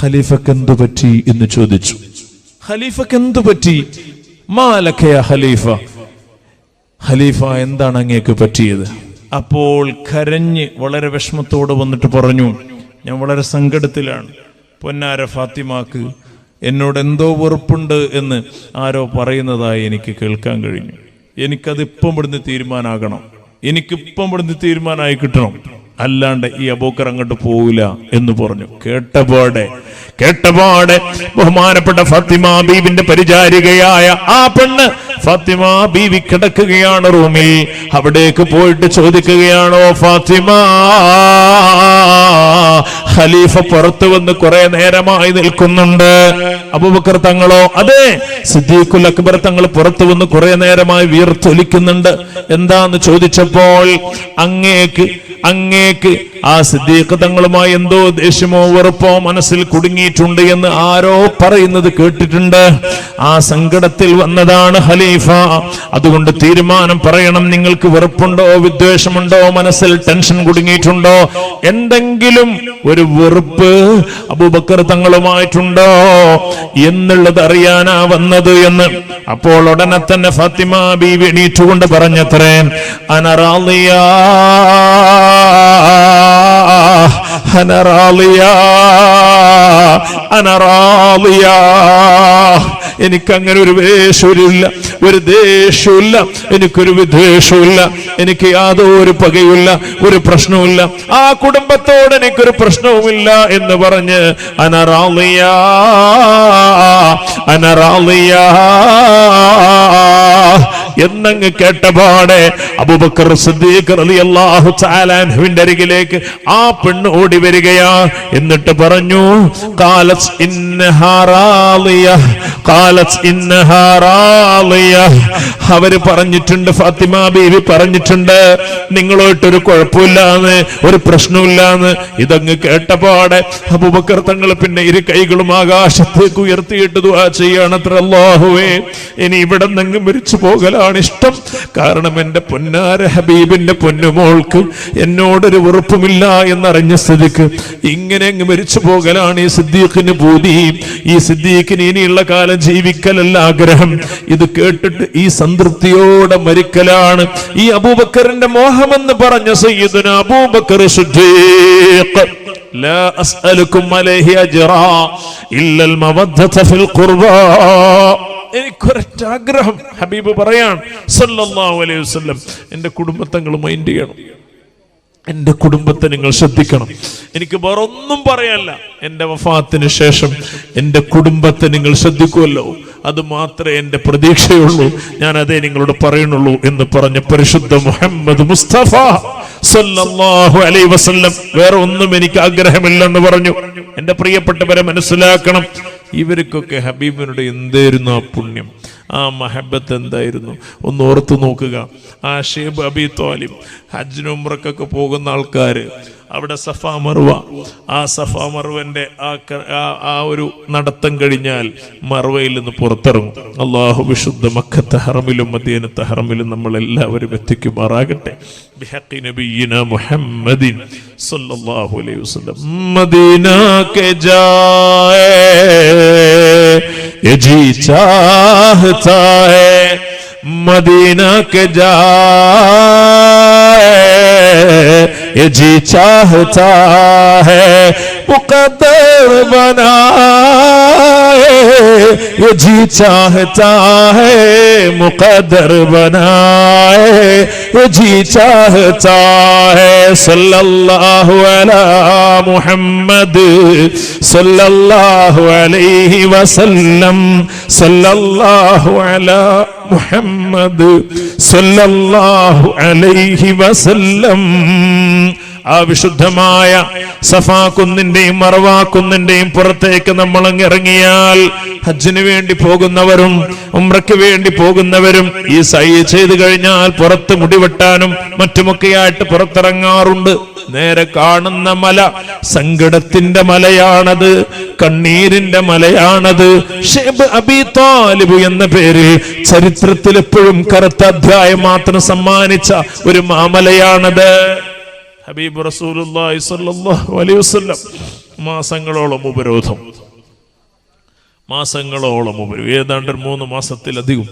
ഖലീഫക്ക് എന്തു പറ്റി എന്ന് ചോദിച്ചു. ഖലീഫക്ക് എന്തു പറ്റി ഖലീഫ. ഖലീഫ എന്താണ് അങ്ങേക്ക് പറ്റിയത്? അപ്പോൾ കരഞ്ഞ് വളരെ വിഷമത്തോട് വന്നിട്ട് പറഞ്ഞു ഞാൻ വളരെ സങ്കടത്തിലാണ്. പൊന്നാര ഫാത്തിമാക്ക് എന്നോട് എന്തോ വെറുപ്പുണ്ട് എന്ന് ആരോ പറയുന്നതായി എനിക്ക് കേൾക്കാൻ കഴിഞ്ഞു. എനിക്കത് ഇപ്പം ഇവിടുന്ന് തീരുമാനമാകണം എനിക്കിപ്പം ഇവിടുന്ന് തീരുമാനമായി കിട്ടണം. അല്ലാണ്ട് ഈ അബൂക്കർ അങ്ങോട്ട് പോവില്ല എന്ന് പറഞ്ഞു. കേട്ടപാടെ കേട്ടപാടെ ബഹുമാനപ്പെട്ട ഫാത്തിമ ബീബിന്റെ പരിചാരികയായ ആ പെണ്ണ് ഫാത്തിമ ബീവി കിടക്കുകയാണ് റൂമിൽ. അവിടേക്ക് പോയിട്ട് ചോദിക്കുകയാണോ ഫാത്തിമ? ഖലീഫ പുറത്തു വന്ന് കുറെ നേരമായി നിൽക്കുന്നുണ്ട്. അബൂബക്കർ തങ്ങളോ അതെ സിദ്ദീഖുൽ അക്ബർ തങ്ങൾ പുറത്തു വന്ന് കുറെ നേരമായി വീർത്തൊലിക്കുന്നുണ്ട് എന്താന്ന് ചോദിച്ചപ്പോൾ അങ്ങേക്ക് അങ്ങേക്ക് ആ സിദ്ദീഖ് തങ്ങളുമായി എന്തോ ദേഷ്യമോ വെറുപ്പോ മനസ്സിൽ കുടുങ്ങിയിട്ടുണ്ട് എന്ന് ആരോ പറയുന്നത് കേട്ടിട്ടുണ്ട്. ആ സങ്കടത്തിൽ വന്നതാണ് ഖലീഫ. അതുകൊണ്ട് തീരുമാനം പറയണം. നിങ്ങൾക്ക് വെറുപ്പുണ്ടോ? വിദ്വേഷമുണ്ടോ? മനസ്സിൽ ടെൻഷൻ കുടുങ്ങിയിട്ടുണ്ടോ? എന്തെങ്കിലും ഒരു വെറുപ്പ് അബൂബക്കർ തങ്ങളുമായിട്ടുണ്ടോ? എന്നുള്ളത് അറിയാനാ വന്നത് എന്ന്. അപ്പോൾ ഉടനെ തന്നെ ഫാത്തിമ ബീവി എണീറ്റുകൊണ്ട് പറഞ്ഞത്രേ അനറാളിയാ അനറാളിയാ അനറാളിയാ. എനിക്ക് അങ്ങനെ ഒരു വേഷമില്ല ഒരു ദേഷ്യമില്ല എനിക്കൊരു വിദ്വേഷമില്ല എനിക്ക് യാതൊരു പകയുമില്ല ഒരു പ്രശ്നവുമില്ല. ആ കുടുംബത്തോട് എനിക്കൊരു പ്രശ്നവുമില്ല എന്ന് പറഞ്ഞ് അനറാളിയ അനറാളിയാ. എന്നങ്ങ് കേട്ടപാടെ അബൂബക്കർ സിദ്ദീഖ് റളിയല്ലാഹു അരികിലേക്ക് ആ പെണ്ണ് ഓടി വരികയാ. എന്നിട്ട് പറഞ്ഞു കാലസ് ഖാലത്ത് അവർ പറഞ്ഞിട്ടുണ്ട് ഫാത്തിമ ബീവി പറഞ്ഞിട്ടുണ്ട് നിങ്ങളോട്ടൊരു കുഴപ്പമില്ലാന്ന് ഒരു പ്രശ്നമില്ലാന്ന്. ഇതങ്ങ് കേട്ടപാടെ അബൂബക്കർ തങ്ങൾ പിന്നെ ഇരു കൈകളും ആകാശത്തേക്ക് ഉയർത്തിയിട്ട് ദുആ ചെയ്യണത്ര അല്ലാഹുവേ. ഇനി ഇവിടെ നിന്ന് മരിച്ചു പോകലാണ് ഇഷ്ടം കാരണം എന്റെ പൊന്നാര ഹബീബിന്റെ പൊന്നുമോൾക്ക് എന്നോടൊരു വെറുപ്പുമില്ല എന്നറിഞ്ഞ സ്ഥിതിക്ക് ഇങ്ങനെ അങ്ങ് മരിച്ചു പോകലാണ് ഈ സിദ്ദീഖിന് പൂതി ഈ സിദ്ദീഖിന് ഇനിയുള്ള കാലം ജീവിക്കലല്ല ആഗ്രഹം ഇത് കേട്ടിട്ട് ഈ സംതൃപ്തിയോടെ മരിക്കലാണ് ഈ അബൂബക്കറിന്റെ മോഹമെന്ന് പറഞ്ഞ സയ്യിദുന അബൂബക്കർ സിദ്ദീഖ് لا أسألكم عليه أجرا إلا المودة في القربى എനിക്കൊരൊറ്റ ആഗ്രഹം. ഹബീബ് പറയാണ് സല്ലല്ലാഹു അലൈഹി വസല്ലം എന്റെ കുടുംബത്തങ്ങൾ മൈൻഡ് ചെയ്യണം. എന്റെ കുടുംബത്തെ നിങ്ങൾ ശ്രദ്ധിക്കണം. എനിക്ക് വേറെ ഒന്നും പറയാനല്ല എന്റെ വഫാത്തിന് ശേഷം എന്റെ കുടുംബത്തെ നിങ്ങൾ ശ്രദ്ധിക്കുമല്ലോ അത് മാത്രമേ എന്റെ പ്രതീക്ഷയുള്ളൂ. ഞാൻ അതേ നിങ്ങളോട് പറയുന്നുള്ളൂ എന്ന് പറഞ്ഞ പരിശുദ്ധ മുഹമ്മദ് മുസ്തഫ സല്ലല്ലാഹു അലൈഹി വസല്ലം വേറെ ഒന്നും എനിക്ക് ആഗ്രഹമില്ലെന്ന് പറഞ്ഞു. എന്റെ പ്രിയപ്പെട്ടവരെ മനസ്സിലാക്കണം. ഇവർക്കൊക്കെ ഹബീബിനോട് എന്തായിരുന്നു ആ പുണ്യം? ആ മഹബത്ത് എന്തായിരുന്നു? ഒന്ന് ഓർത്തു നോക്കുക. ആ ഷേബ് അബി തോലിം ഹജ്ജിനും പോകുന്ന ആൾക്കാർ അവിടെ സഫ മർവ. ആ സഫ മർവന്റെ ആ ആ ഒരു നടത്തം കഴിഞ്ഞാൽ മറുവയിൽ നിന്ന് പുറത്തിറങ്ങും. അള്ളാഹു വിശുദ്ധ മക്ക ഹറമിലും മദീന ഹറമിലും നമ്മൾ എല്ലാവരും എത്തിക്കുമാറാകട്ടെ. ബിഹഖി മുഹമ്മദിൻ അലൈഹി വസല്ലം. മദീന കെ ये जी चाहता है मदीना के जाए। ये जी चाहता है मुकद्दर बना ये जी चाहता है मुकदर बनाए ये जी चाहता है सल्लल्लाहु अला मुहम्मद सल्लल्लाहु अलैहि वसल्लम सल्लल्लाहु अला മുഹമ്മദ് സല്ലല്ലാഹു അലൈഹി വസല്ലം ആ വിശുദ്ധമായ സഫാ കുന്നിന്റെയും മറവാ കുന്നിന്റെയും പുറത്തേക്ക് നമ്മൾ ഇറങ്ങിയാൽ ഹജ്ജിന് വേണ്ടി പോകുന്നവരും ഉമ്രയ്ക്ക് വേണ്ടി പോകുന്നവരും ഈ സൈ ചെയ്ത് കഴിഞ്ഞാൽ പുറത്ത് മുടിവെട്ടാനും മറ്റുമൊക്കെയായിട്ട് പുറത്തിറങ്ങാറുണ്ട്. നേരെ കാണുന്ന മല സങ്കടത്തിന്റെ മലയാണത് കണ്ണീരിന്റെ മലയാണത്. ഷേബ് അബി താലിബ് എന്ന പേരിൽ ചരിത്രത്തിൽ എപ്പോഴും കറുത്ത അധ്യായം മാത്രം സമ്മാനിച്ച ഒരു മാമലയാണത്. ഹബീബ് റസൂലുള്ളാഹി സ്വല്ലല്ലാഹു അലൈഹി വസല്ലം മാസങ്ങളോളം ഉപരോധം. മാസങ്ങളോളം ഉപരോധം. ഏതാണ്ട് മൂന്ന് മാസത്തിലധികം.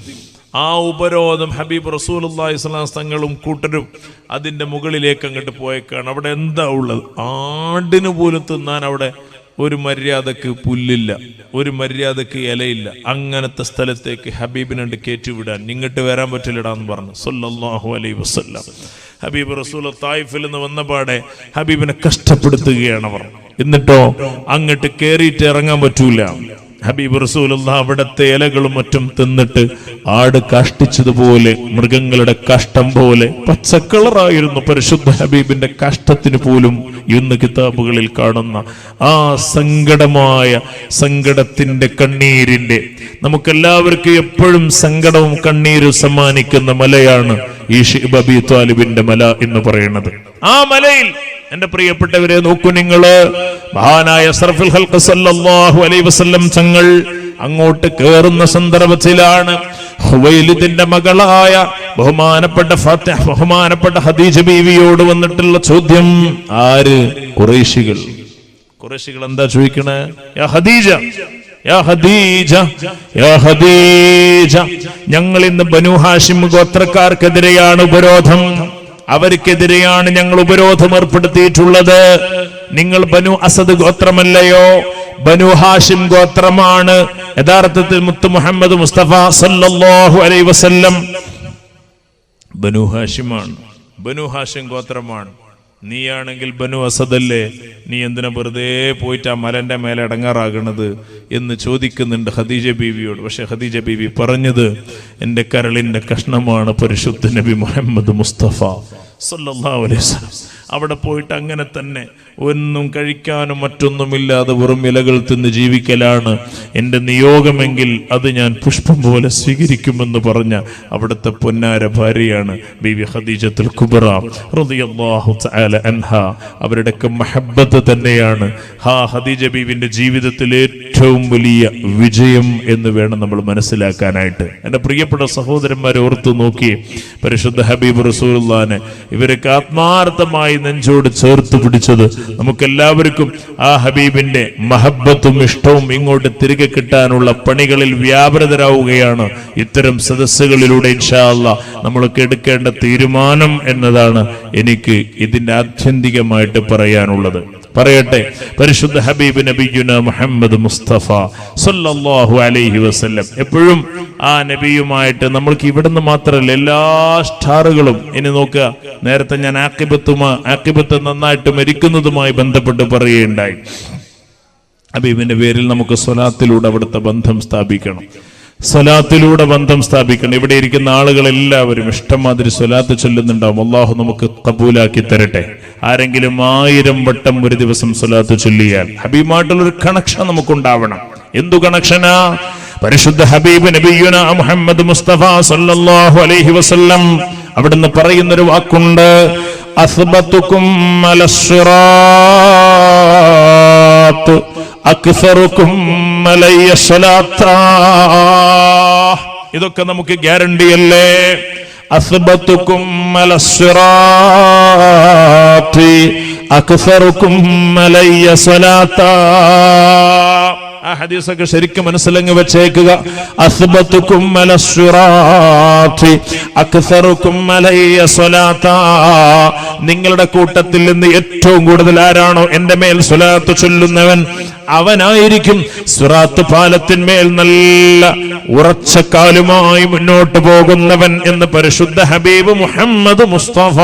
ആ ഉപരോധം ഹബീബ് റസൂലുള്ളാഹി സ്വലാം തങ്ങളും കൂട്ടരും അതിന്റെ മുകളിലേക്ക് അങ്ങോട്ട് പോയേക്കാണ്. അവിടെ എന്താ ഉള്ളത്? ആടിന് പോലും തിന്നാൻ അവിടെ ഒരു മര്യാദയ്ക്ക് പുല്ലില്ല ഒരു മര്യാദയ്ക്ക് ഇലയില്ല. അങ്ങനത്തെ സ്ഥലത്തേക്ക് ഹബീബിനുണ്ട് കയറ്റിവിടാൻ ഇങ്ങോട്ട് വരാൻ പറ്റില്ലടാന്ന് പറഞ്ഞു. സൊല്ലാഹു അലൈ വസല്ലം. ഹബീബ് റസൂൽ തായിഫിൽ നിന്ന് വന്നപാടെ ഹബീബിനെ കഷ്ടപ്പെടുത്തുകയാണ് അവർ. എന്നിട്ടോ അങ്ങോട്ട് കയറിയിട്ട് ഇറങ്ങാൻ പറ്റൂല. ഹബീബ് റസൂലുള്ള അവിടുത്തെ ഇലകളും മറ്റും തിന്നിട്ട് ആട് കഷ്ടിച്ചതുപോലെ മൃഗങ്ങളുടെ കഷ്ടം പോലെ പച്ചക്കളറായിരുന്നു പരിശുദ്ധ ഹബീബിന്റെ കഷ്ടത്തിന് പോലും ഇന്ന് കിതാബുകളിൽ കാണുന്ന ആ സങ്കടമായ സങ്കടത്തിന്റെ കണ്ണീരിന്റെ. നമുക്കെല്ലാവർക്കും എപ്പോഴും സങ്കടവും കണ്ണീരും സമ്മാനിക്കുന്ന മലയാണ് ഈ ഷിബ് അബി താലിബിന്റെ മല എന്ന് പറയുന്നത്. ആ മലയിൽ എന്റെ പ്രിയപ്പെട്ടവരെ നോക്കൂ നിങ്ങൾ. മഹാനായ സർഫുൽ ഹൽക്ക് സല്ലല്ലാഹു അലൈഹി വസല്ലം തങ്ങൾ അങ്ങോട്ട് കേറുന്ന സന്ദർഭത്തിലാണ് ഹുവൈലിദിന്റെ മകളായ ബഹുമാനപ്പെട്ട ഫാത്തിഹ ബഹുമാനപ്പെട്ട ഹദീജ ബീവിയോട് വന്നിട്ടുള്ള ചോദ്യം ആര്? കുറേശികൾ കുറേശികൾ എന്താ ചോദിക്കണേ? യാ ഹദീജ യാ ഹദീജ യാ ഹദീജ ഞങ്ങൾ ഇന്ന് ബനു ഹാഷിം ഗോത്രക്കാർക്കെതിരെയാണ് ഉപരോധം. അവർക്കെതിരെയാണ് ഞങ്ങൾ ഉപരോധം ഏർപ്പെടുത്തിയിട്ടുള്ളത്. നിങ്ങൾ ബനു അസദ് ഗോത്രമല്ലയോ? ബനു ഹാഷിം ഗോത്രമാണ്. യഥാർത്ഥത്തിൽ മുത്തു മുഹമ്മദ് മുസ്തഫ സല്ലല്ലാഹു അലൈഹി വസല്ലം ബനു ഹാഷിമാണ്. ബനു ഹാഷിം ഗോത്രമാണ്. നീയാണെങ്കിൽ ബനു അസദല്ലേ? നീ എന്തിനാ വെറുതെ പോയിട്ട് ആ മലന്റെ മേലെ അടങ്ങാറാകണത്? എന്ന് ചോദിക്കുന്നുണ്ട് ഹദീജ ബീവിയോട്. പക്ഷെ ഹദീജ ബീവി പറഞ്ഞത് എന്റെ കരളിന്റെ കഷ്ണമാണ് പരിശുദ്ധ നബി മുഹമ്മദ് മുസ്തഫ സല്ലല്ലാഹു അലൈഹി അവിടെ പോയിട്ട് അങ്ങനെ തന്നെ. ഒന്നും കഴിക്കാനും മറ്റൊന്നുമില്ലാതെ വെറും ഇലകൾ തിന്ന് ജീവിക്കലാണ്. എന്റെ നിയോഗമെങ്കിൽ അത് ഞാൻ പുഷ്പം പോലെ സ്വീകരിക്കുമെന്ന് പറഞ്ഞ അവിടുത്തെ പൊന്നാര ഭാര്യയാണ് ബിവി ഖദീജത്തുൽ കുബറ റളിയല്ലാഹു തആല അൻഹ. അവരുടെയൊക്കെ മഹബത്ത് തന്നെയാണ്. ഹാ ഹദീജ ബീവിന്റെ ജീവിതത്തിൽ ഏറ്റവും വലിയ വിജയം എന്ന് വേണം നമ്മൾ മനസ്സിലാക്കാനായിട്ട്. എന്റെ പ്രിയപ്പെട്ട സഹോദരന്മാരെ ഓർത്തു നോക്കി പരിശുദ്ധ ഹബീബ് റസൂലുള്ളാനെ ഇവരൊക്കെ ആത്മാർത്ഥമായി നെഞ്ചോട് ചേർത്ത് പിടിച്ചത് നമുക്കെല്ലാവർക്കും ആ ഹബീബിന്റെ മഹബത്തും ഇഷ്ടവും ഇങ്ങോട്ട് തിരികെ കിട്ടാനുള്ള പണികളിൽ വ്യാപൃതരാവുകയാണ് ഇത്തരം സദസ്സുകളിലൂടെ ഇൻഷാല്ല നമ്മളൊക്കെ എടുക്കേണ്ട തീരുമാനം എന്നതാണ് എനിക്ക് ഇതിന്റെ ആത്യന്തികമായിട്ട് പറയാനുള്ളത്. പറയട്ടെ. പരിശുദ്ധ ഹബീബ് നബിയുന മുഹമ്മദ് മുസ്തഫ സല്ലല്ലാഹു അലൈഹി വസല്ലം. എപ്പോഴും ആ നബിയുമായിട്ട് നമ്മൾക്ക് ഇവിടുന്ന് മാത്രമല്ല എല്ലാ സ്റ്റാറുകളും ഇനി നോക്കുക. നേരത്തെ ഞാൻ ആക്കിബത്തുമാ ആക്കിബത്ത് നന്നായിട്ട് മരിക്കുന്നതുമായി ബന്ധപ്പെട്ട് പറയുകയുണ്ടായി. ഹബീബിന്റെ പേരിൽ നമുക്ക് സ്വലാത്തിലൂടെ അവിടുത്തെ ബന്ധം സ്ഥാപിക്കണം. സ്വലാത്തിലൂടെ ബന്ധം സ്ഥാപിക്കണം. ഇവിടെ ഇരിക്കുന്ന ആളുകൾ എല്ലാവരും ഇഷ്ടംമാതിരി സ്വലാത്ത് ചൊല്ലുന്നുണ്ടാവും. അള്ളാഹു നമുക്ക് കബൂലാക്കി തരട്ടെ. ആരെങ്കിലും ആയിരം വട്ടം ഒരു ദിവസം സ്വലാത്ത് ചൊല്ലിയാൽ ഹബീബായിട്ടുള്ള ഒരു കണക്ഷൻ നമുക്കുണ്ടാവണം. എന്തു കണക്ഷനാ പരിശുദ്ധ ഹബീബ് നബിയുന മുഹമ്മദ് മുസ്തഫ സല്ലല്ലാഹു അലൈഹി വസല്ലം അവിടുന്ന് പറയുന്നൊരു വാക്കുണ്ട്. അസ്ബത്തുക്കും അലസ്സിറാത്ത്. അക്സറുക്കും ഇതൊക്കെ നമുക്ക് ഗ്യാരണ്ടി അല്ലേ? അസ്ബത്തുക്കും അക്സറുക്കും ആ ഹദീസൊക്കെ ശരിക്കും മനസ്സിലങ്ങ് വെച്ചേക്കുക. നിങ്ങളുടെ കൂട്ടത്തിൽ നിന്ന് ഏറ്റവും കൂടുതൽ ആരാണോ എന്റെ മേൽ സ്വലാത്ത് ചൊല്ലുന്നവൻ? അവനായിരിക്കും സുറാത്ത് പാലത്തിന്മേൽ നല്ല ഉറച്ച കാലുമായി മുന്നോട്ട് പോകുന്നവൻ എന്ന് പരിശുദ്ധ ഹബീബ് മുഹമ്മദ് മുസ്തഫ.